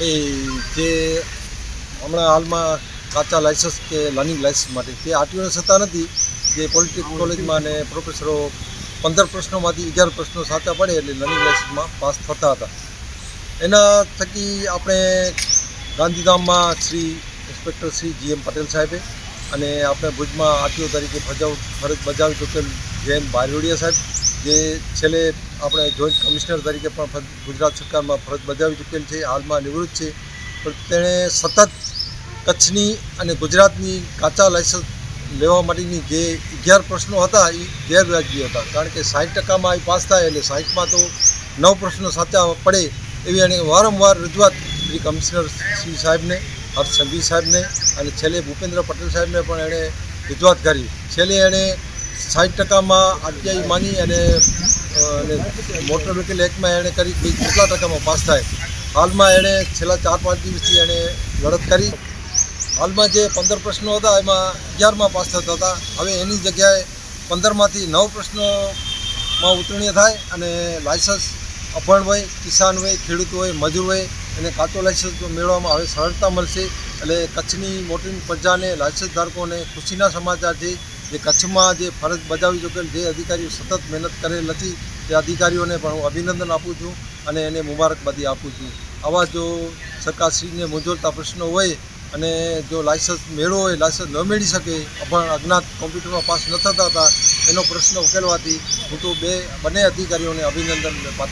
એ જે હમણાં હાલમાં કાચા લાઇસન્સ કે લર્નિંગ લાઇસન્સ માટે તે આરટીઓને સત્તા નથી. જે પોલિટેકનિક કોલેજમાં અને પ્રોફેસરો પંદર પ્રશ્નોમાંથી અગિયાર પ્રશ્નો સાચા પડે એટલે લર્નિંગ લાઇસન્સમાં પાસ થતા હતા. એના થકી આપણે ગાંધીધામમાં Shri inspector Shri G M Patel સાહેબે અને આપણે ભુજમાં આરટીઓ તરીકે ફજાવ ફરજ બજાવી ચૂકેલ જૈન બારવડિયા સાહેબ જે છેલ્લે આપણે જોઈન્ટ કમિશનર તરીકે પણ ગુજરાત સરકારમાં ફરજ બજાવી ચૂકેલ છે, હાલમાં નિવૃત્ત છે. પણ તેણે સતત કચ્છની અને ગુજરાતની કાચા લાયસન્સ લેવા માટેની જે અગિયાર પ્રશ્નો હતા એ ગેરવ્યાજબી હતા. કારણ કે સાઠ ટકામાં એ પાસ થાય એટલે સાઠમાં તો નવ પ્રશ્નો સાચા પડે એવી એણે વારંવાર રજૂઆત શ્રી કમિશનર શ્રી સાહેબને, હર્ષ સંઘવી સાહેબને અને છેલ્લે ભૂપેન્દ્ર પટેલ સાહેબને પણ એણે રજૂઆત કરી. છેલ્લે એણે સાઠ ટકામાં આરટીઆઈ માની અને અને મોટર વ્હીકલ એક્ટમાં એણે કરી કેટલા ટકામાં પાસ થાય? હાલમાં એણે છેલ્લા ચાર પાંચ દિવસથી એણે લડત કરી. હાલમાં જે પંદર પ્રશ્નો હતા, એમાં અગિયારમાં પાસ થતા હતા. હવે એની જગ્યાએ પંદરમાંથી નવ પ્રશ્નોમાં ઉત્તીર્ણ થાય અને લાયસન્સ અભણ હોય, કિસાન હોય, ખેડૂત હોય, મજૂર હોય એને કાચો લાયસન્સ મેળવવામાં હવે સરળતા મળશે. એટલે કચ્છની મોટી પ્રજાને, લાયસન્સ ધારકોને ખુશીના સમાચાર છે જે કચ્છમાં જે ફરજ બજાવી ચૂકેલ જે અધિકારીઓ સતત મહેનત કરેલ નથી, તે અધિકારીઓને પણ હું અભિનંદન આપું છું અને એને મુબારકબાદી આપું છું. આવા જો સરકારશ્રીને મૂંઝવતા પ્રશ્નો હોય અને જો લાયસન્સ મેળવો હોય, લાયસન્સ ન મેળવી શકે પણ અજ્ઞાત કોમ્પ્યુટરમાં પાસ ન થતા હતા, એનો પ્રશ્ન ઉકેલવાથી હું તો બે, બંને અધિકારીઓને અભિનંદન પાત્ર